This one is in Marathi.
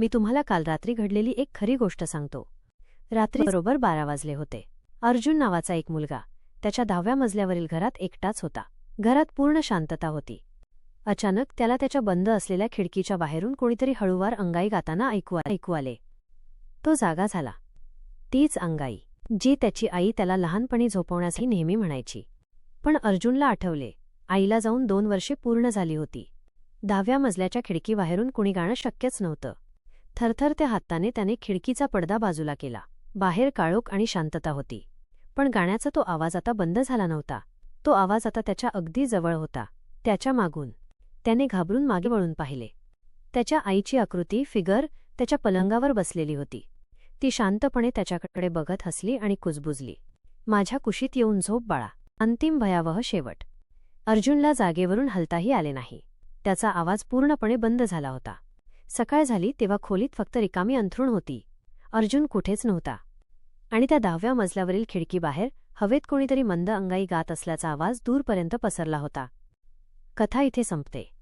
मी तुम्हाला काल रात्री घडलेली एक खरी गोष्ट सांगतो. रात्री बरोबर बारा वाजले होते. अर्जुन नावाचा एक मुलगा त्याच्या दहाव्या मजल्यावरील घरात एकटाच होता. घरात पूर्ण शांतता होती. अचानक त्याला त्याच्या बंद असलेल्या खिडकीच्या बाहेरून कोणीतरी हळूवार अंगाई गाताना ऐकू ऐकू आले. तो जागा झाला. तीच अंगाई जी त्याची आई त्याला लहानपणी झोपवण्यासाठी नेहमी म्हणायची. पण अर्जुनला आठवले आईला जाऊन दोन वर्षे पूर्ण झाली होती. दहाव्या मजल्याच्या खिडकीबाहेरून कुणी गाणं शक्यच नव्हतं. थरथरत्या हाताने त्याने खिडकीचा पडदा बाजूला केला. बाहेर काळोख आणि शांतता होती. पण गाण्याचा तो आवाज आता बंद झाला नव्हता. तो आवाज आता त्याच्या अगदी जवळ होता. त्याच्या मागून. त्याने घाबरून मागे वळून पाहिले. त्याच्या आईची आकृती फिगर त्याच्या पलंगावर बसलेली होती. ती शांतपणे त्याच्याकडे बघत हसली आणि कुजबुजली. माझ्या कुशीत येऊन झोप बाळा. अंतिम भयावह शेवट. अर्जुनला जागेवरून हलताही आले नाही. त्याचा आवाज पूर्णपणे बंद झाला होता. सकाळ झाली तेव्हा खोलीत फक्त रिकामी अंथरूण होती. अर्जुन कुठेच नव्हता. आणि त्या दहाव्या मजल्यावरील खिडकीबाहेर हवेत कोणीतरी मंद अंगाई गात असल्याचा आवाज दूरपर्यंत पसरला होता. कथा इथे संपते.